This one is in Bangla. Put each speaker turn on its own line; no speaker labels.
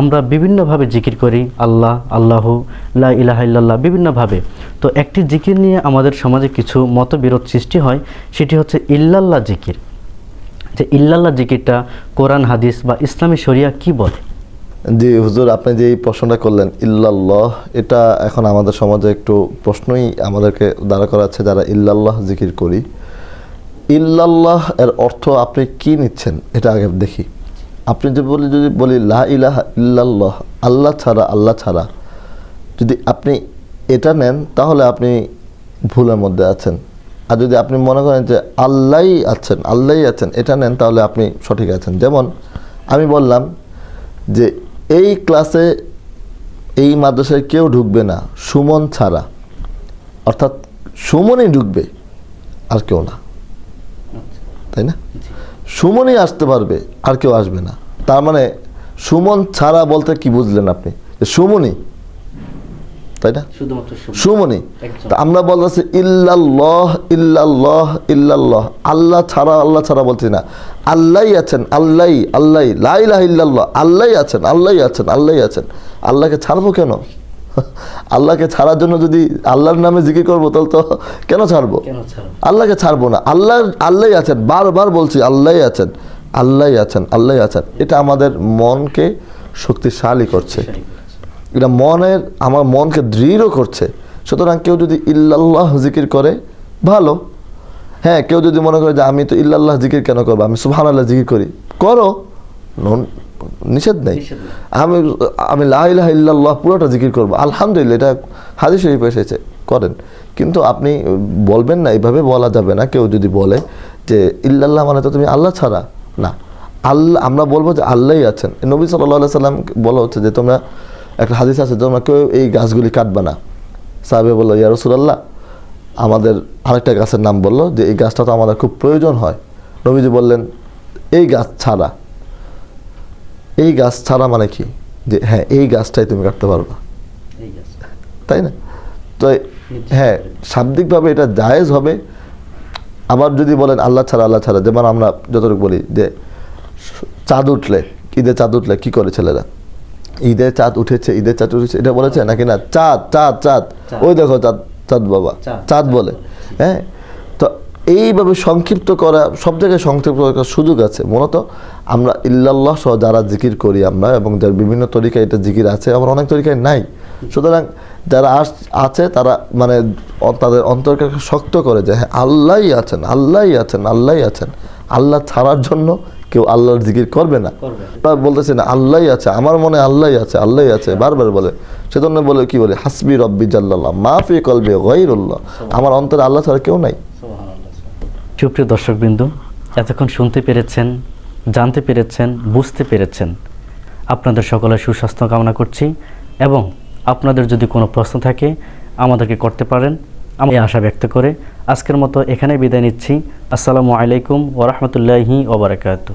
আমরা বিভিন্নভাবে জিকির করি, আল্লাহ আল্লাহ, লা ইলাহা ইল্লাল্লাহ, বিভিন্নভাবে। তো একটি জিকির নিয়ে আমাদের সমাজে কিছু মতবিরোধ সৃষ্টি হয়, সেটি হচ্ছে ইল্লাল্লাহ জিকির। যে ইল্লাল্লাহ জিকিরটা কোরআন, হাদিস বা ইসলামী শরিয়া কি বলে?
জি, হুজুর, আপনি যে এই প্রশ্নটা করলেন, ইল্লাল্লাহ, এটা এখন আমাদের সমাজে একটু প্রশ্নই আমাদেরকে দাঁড়া করাচ্ছে যারা ইল্লাল্লাহ জিকির করি। ইল্লাল্লাহ এর অর্থ আপনি কি নিচ্ছেন, এটা আগে দেখি। আপনি যে বলি, যদি বলি, লা ইলাহা আল্লাহ ছাড়া আল্লাহ ছাড়া, যদি আপনি এটা নেন, তাহলে আপনি ভুলের মধ্যে আছেন। আর যদি আপনি মনে করেন যে আল্লাহই আছেন আল্লাহই আছেন, এটা নেন, তাহলে আপনি সঠিক আছেন। যেমন আমি বললাম যে এই ক্লাসে এই মাদ্রাসায় কেউ ঢুকবে না, সুমন ছাড়া। অর্থাৎ সুমনই ঢুকবে, আর কেউ না। তাই না? সুমনই আসতে পারবে আর কেউ আসবে না। তার মানে সুমন ছাড়া বলতে কি বুঝলেন আপনি? যে সুমনই। তাই না? সুমনি। আমরা বলতেছি ইল্লাল্লাহ ইল্লাল্লাহ ইল্লাল্লাহ। আল্লাহ ছাড়া আল্লাহ ছাড়া বলছি না। আল্লাহ আছেন আল্লাহ আল্লাহই। লা ইলাহা ইল্লাল্লাহ আল্লাহই আছেন আল্লাহই আছেন আল্লাহই আছেন। আল্লাহকে ছাড়বো কেন? আল্লাহকে ছাড়ার জন্য যদি আল্লাহর নামে জিকির করব তাহলে তো কেন ছাড়বো? আল্লাহকে ছাড়বো না। আল্লাহ আল্লাহই আছেন। বারবার বলছি আল্লাহই আছেন। আল্লাহই আছেন আল্লাহ আছেন। এটা আমাদের মনকে শক্তিশালী করছে। এটা মনের আমার মনকে দৃঢ় করছে। সুতরাং কেউ যদি ইল্লাল্লাহ জিকির করে ভালো। হ্যাঁ কেউ যদি মনে করে যে আমি তো ইল্লাল্লাহ জিকির কেন করব? আমি সুবহান আল্লাহ জিকির করি। করো। নন- নিষেধ নেই। আমি আমি লা ইলাহা ইল্লাল্লাহ পুরোটা জিকির করব। আলহামদুলিল্লাহ এটা হাদিস শরীফ এসেছে করেন। কিন্তু আপনি বলবেন না এইভাবে বলা যাবে না কেউ যদি বলে যে ইল্লাল্লাহ মানে তো তুমি আল্লাহ ছাড়া। না আল্লাহ আমরা বলব যে আল্লাহই আছেন। নবী সাল্লাহ সাল্লাম বলা হচ্ছে যে তোমরা একটা হাদিস আছে তোমরা কেউ এই গাছগুলি কাটবে না। সাহেবে বলল ইয়া রসুলাল্লাহ। আমাদের আরেকটা গাছের নাম বলল যে এই গাছটা তো আমাদের খুব প্রয়োজন হয়। নবীজি বললেন এই গাছ ছাড়া। এই গাছ ছাড়া মানে কি? যে হ্যাঁ এই গাছটাই তুমি কাটতে পারবা। তাই না? তো হ্যাঁ শাব্দিকভাবে এটা জায়েজ হবে। আবার যদি বলেন আল্লাহ ছাড়া আল্লাহ ছাড়া যেমন আমরা যতটুকু বলি যে চাঁদ উঠলে ঈদে চাঁদ উঠলে কী করে ছেলেরা? ঈদে চাঁদ উঠেছে ঈদের চাঁদ উঠেছে এটা বলেছে নাকি না? চাঁদ চাঁদ চাঁদ। ওই দেখো চাঁদ চাঁদ বাবা।
চাঁদ,
বলে। হ্যাঁ? এইভাবে সংক্ষিপ্ত করা সব জায়গায় সংক্ষিপ্ত করার সুযোগ আছে। মূলত আমরা ইল্লাল্লাহ সহ যারা জিকির করি আমরা এবং যার বিভিন্ন তরিকায় এটা জিকির আছে আবার অনেক তরিকায় নাই। সুতরাং যারা আস আছে তারা মানে তাদের অন্তরকে শক্ত করে যে হ্যাঁ আল্লাহই আছেন আল্লাহই আছেন আল্লাহই আছেন। আল্লাহ ছাড়ার জন্য কেউ আল্লাহর জিকির করবে না।
করবে না।
বা বলতেছে না আল্লাহই আছে আমার মনে আল্লাহই আছে আল্লাহই আছে বারবার বলে। সেজন্য বলে কি বলে হাসবি রব্বি জাল্লাল্লাহ মাফি কলবে গৈরুল্লাহ আমার অন্তরে আল্লাহ ছাড়া কেউ নাই।
সুপ্রিয় দর্শকবৃন্দ, এতক্ষণ শুনতে পেরেছেন, জানতে পেরেছেন, বুঝতে পেরেছেন। আপনাদের সকলের সুস্বাস্থ্য কামনা করছি এবং আপনাদের যদি কোনো প্রশ্ন থাকে, আমাদেরকে করতে পারেন। আমি আশা ব্যক্ত করে আজকের মতো এখানে বিদায় নিচ্ছি। আসসালামু আলাইকুম ওরহমতুল্লাহি ওবরাকাতু